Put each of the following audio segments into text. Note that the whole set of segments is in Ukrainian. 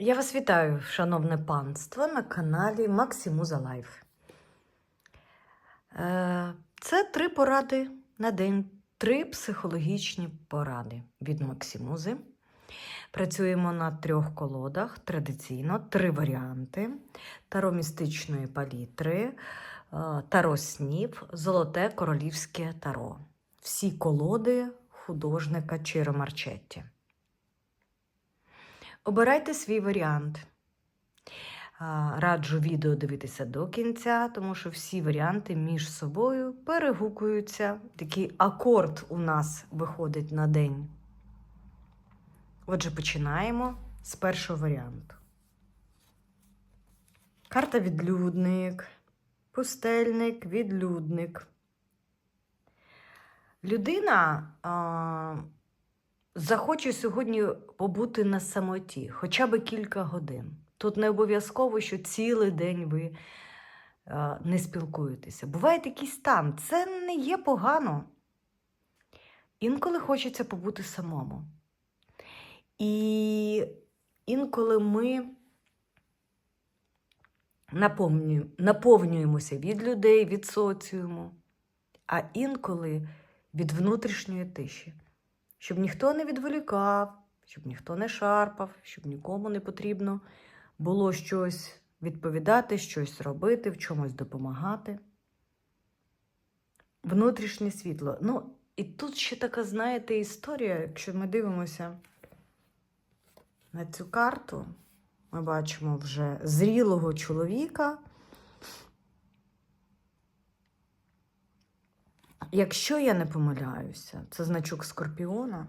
Я вас вітаю, шановне панство, на каналі Максимуза Лайф. Е, Це три поради на день, три психологічні поради від Максимузи. Працюємо на трьох колодах традиційно, три варіанти: таро містичної палітри, е, таро снів, золоте королівське таро. Всі колоди художника Чиро Марчетті. Обирайте свій варіант. Раджу відео дивитися до кінця, тому що всі варіанти між собою перегукуються. Такий акорд у нас виходить на день. Отже, починаємо з першого варіанту. Карта відлюдник, пустельник, відлюдник. Людина а, захоче сьогодні побути на самоті хоча б кілька годин. Тут не обов'язково, що цілий день ви а, не спілкуєтеся. Буває такий стан. Це не є погано. Інколи хочеться побути самому. І інколи ми наповнюємося від людей, від соціуму, а інколи від внутрішньої тиші, щоб ніхто не відволікав, щоб ніхто не шарпав, щоб нікому не потрібно було щось відповідати, щось робити, в чомусь допомагати. Внутрішнє світло. Ну, і тут ще така, знаєте, історія, якщо ми дивимося на цю карту, ми бачимо вже зрілого чоловіка. Якщо я не помиляюся, це значок Скорпіона.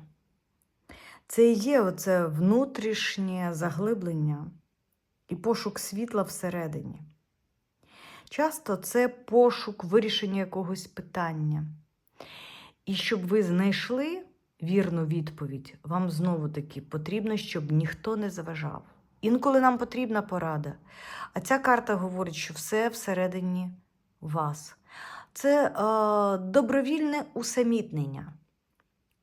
Це і є оце внутрішнє заглиблення і пошук світла всередині. Часто це пошук вирішення якогось питання. І щоб ви знайшли вірну відповідь, вам знову-таки потрібно, щоб ніхто не заважав. Інколи нам потрібна порада. А ця карта говорить, що все всередині вас. Це е, добровільне усамітнення,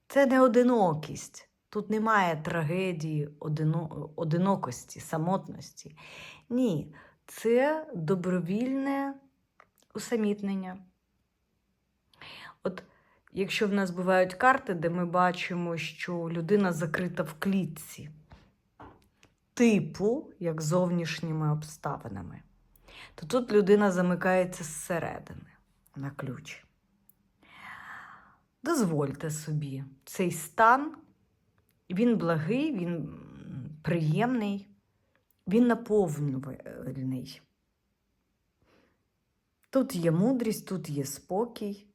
це не одинокість. Тут немає трагедії, одино, одинокості, самотності. Ні, це добровільне усамітнення. От якщо в нас бувають карти, де ми бачимо, що людина закрита в клітці, типу, як зовнішніми обставинами, то тут людина замикається зсередини на ключ. Дозвольте собі цей стан, він благий, він приємний, він наповнювальний. Тут є мудрість, тут є спокій.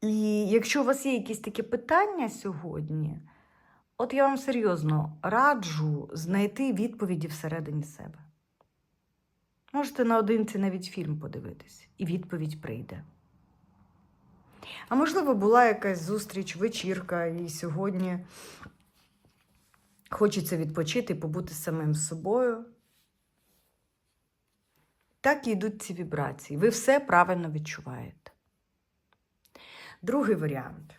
І якщо у вас є якісь такі питання сьогодні, от я вам серйозно раджу знайти відповіді всередині себе. Можете наодинці навіть фільм подивитись, і відповідь прийде. А можливо, була якась зустріч, вечірка, і сьогодні хочеться відпочити, побути самим собою. Так і йдуть ці вібрації. Ви все правильно відчуваєте. Другий варіант.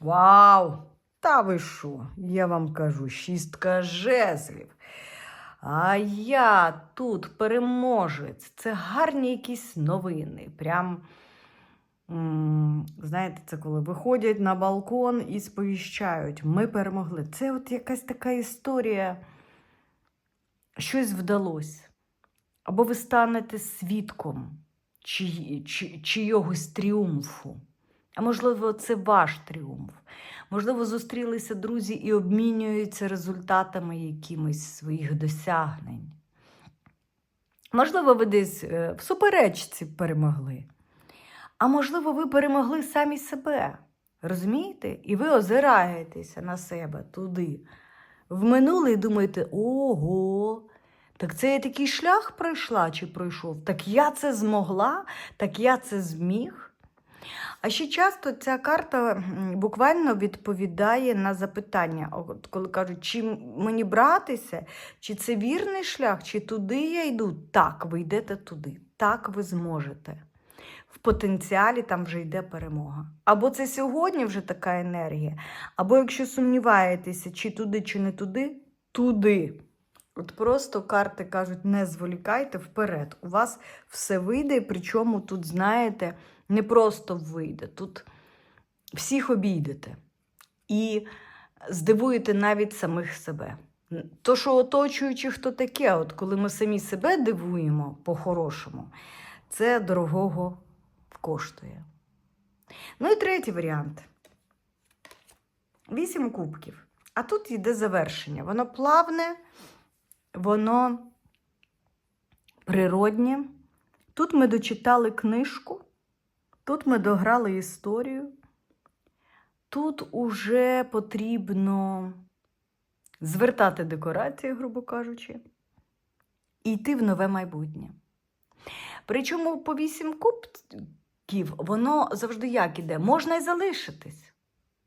Вау! Та ви що? Я вам кажу, шістка жезлів. А я тут переможець. Це гарні якісь новини. Прям, знаєте, це коли виходять на балкон і сповіщають, ми перемогли. Це от якась така історія, щось вдалося. Або ви станете свідком чи, чи, чийогось тріумфу. А можливо, це ваш тріумф. Можливо, зустрілися друзі і обмінюються результатами якимось своїх досягнень. Можливо, ви десь е, в суперечці перемогли. А можливо, ви перемогли самі себе. Розумієте? І ви озираєтеся на себе туди. В минуле і думаєте, ого, так це я такий шлях пройшла чи пройшов? Так я це змогла, так я це зміг. А ще часто ця карта буквально відповідає на запитання, От коли кажуть, чи мені братися, чи це вірний шлях, чи туди я йду. Так, ви йдете туди, так ви зможете. в потенціалі там вже йде перемога. Або це сьогодні вже така енергія, або якщо сумніваєтеся, чи туди, чи не туди, туди. От просто карти кажуть, не зволікайте вперед. У вас все вийде, причому тут, знаєте, не просто вийде, тут всіх обійдете. І здивуєте навіть самих себе. То, що оточуючи хто таке, от коли ми самі себе дивуємо по-хорошому, це дорогого коштує. Ну і третій варіант. Вісім кубків. А тут йде завершення. Воно плавне, воно природнє. Тут ми дочитали книжку, тут ми дограли історію. Тут уже потрібно звертати декорації, грубо кажучи, і йти в нове майбутнє. Причому по вісім кубків воно завжди як іде, можна й залишитись.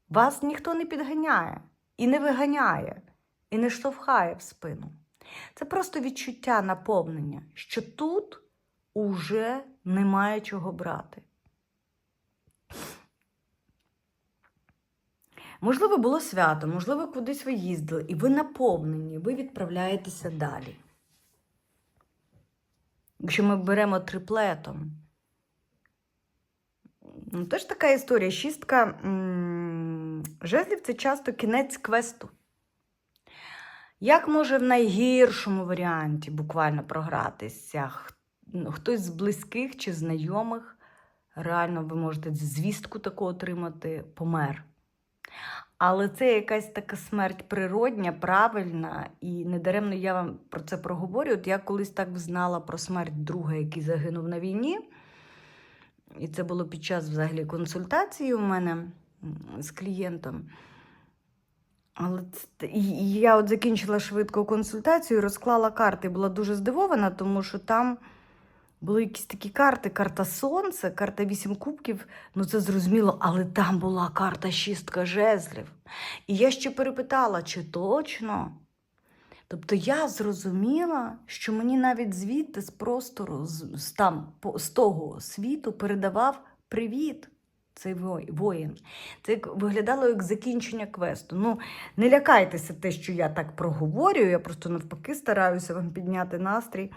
Вас ніхто не підганяє, і не виганяє, і не штовхає в спину. Це просто відчуття наповнення, що тут уже немає чого брати. Можливо, було свято, можливо, кудись ви їздили, і ви наповнені, ви відправляєтеся далі. Якщо ми беремо триплетом, ну, теж така історія. Шістка жезлів це часто кінець квесту. Як може в найгіршому варіанті буквально програтися? Ну, Хтось з близьких чи знайомих, реально ви можете звістку таку отримати, помер. Але це якась така смерть природня, правильна, і недаремно я вам про це проговорю. От я колись так знала про смерть друга, який загинув на війні. І це було під час взагалі консультації у мене з клієнтом. Але це- і я от закінчила швидко консультацію, розклала карти, була дуже здивована, тому що там були якісь такі карти: карта Сонце, карта вісім кубків. Ну це зрозуміло, але там була карта шістка жезлів. І я ще перепитала, чи точно. Тобто я зрозуміла, що мені навіть звідти з простору, з, там, з того світу передавав привіт. Цей воїн. Це виглядало як закінчення квесту. Ну, не лякайтеся те, що я так проговорюю. Я просто навпаки стараюся вам підняти настрій,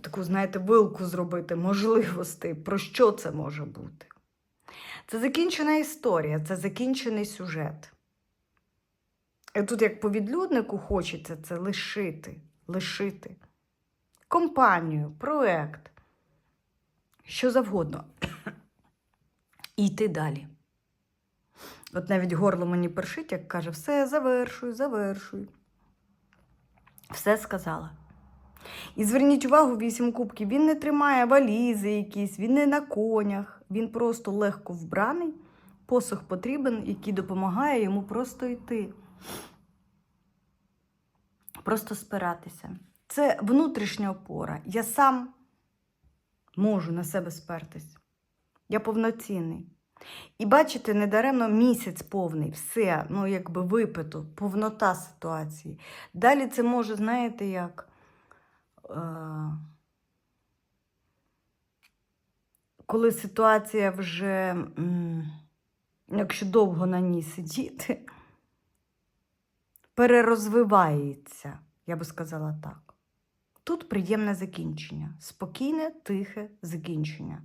таку, знаєте, вилку зробити можливостей, про що це може бути. Це закінчена історія, це закінчений сюжет. І тут, як по відлюднику, хочеться це лишити, лишити. Компанію, проект, що завгодно. І йти далі. От навіть горло мені першить, як каже, все, завершуй, завершуй. Все сказала. І зверніть увагу, вісім кубків, він не тримає валізи якісь, він не на конях, він просто легко вбраний, посох потрібен, який допомагає йому просто йти. Просто спиратися. Це внутрішня опора. Я сам можу на себе спертись. Я повноцінний. І бачите, недаремно місяць повний, все, ну, якби випито, повнота ситуації. Далі це може, знаєте, як. Коли ситуація вже, якщо довго на ній сидіти, перерозвивається, я би сказала так. Тут приємне закінчення, спокійне, тихе закінчення.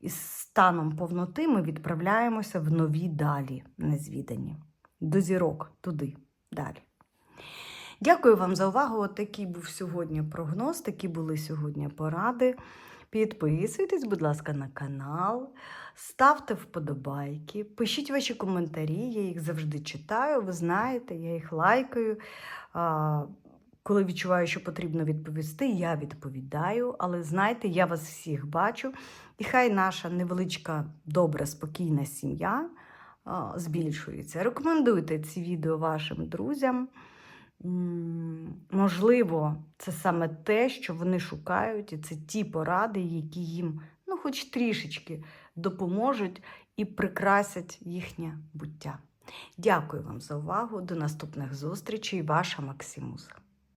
І з станом повноти ми відправляємося в нові далі, незвідані. До зірок, туди, далі. Дякую вам за увагу. От такий був сьогодні прогноз, такі були сьогодні поради. Підписуйтесь, будь ласка, на канал, ставте вподобайки, пишіть ваші коментарі, я їх завжди читаю, ви знаєте, я їх лайкаю. Коли відчуваю, що потрібно відповісти, я відповідаю. Але знайте, я вас всіх бачу. І хай наша невеличка, добра, спокійна сім'я збільшується. Рекомендуйте ці відео вашим друзям. Можливо, це саме те, що вони шукають, і це ті поради, які їм, ну, хоч трішечки допоможуть і прикрасять їхнє буття. Дякую вам за увагу. До наступних зустрічей. Ваша Максимуса.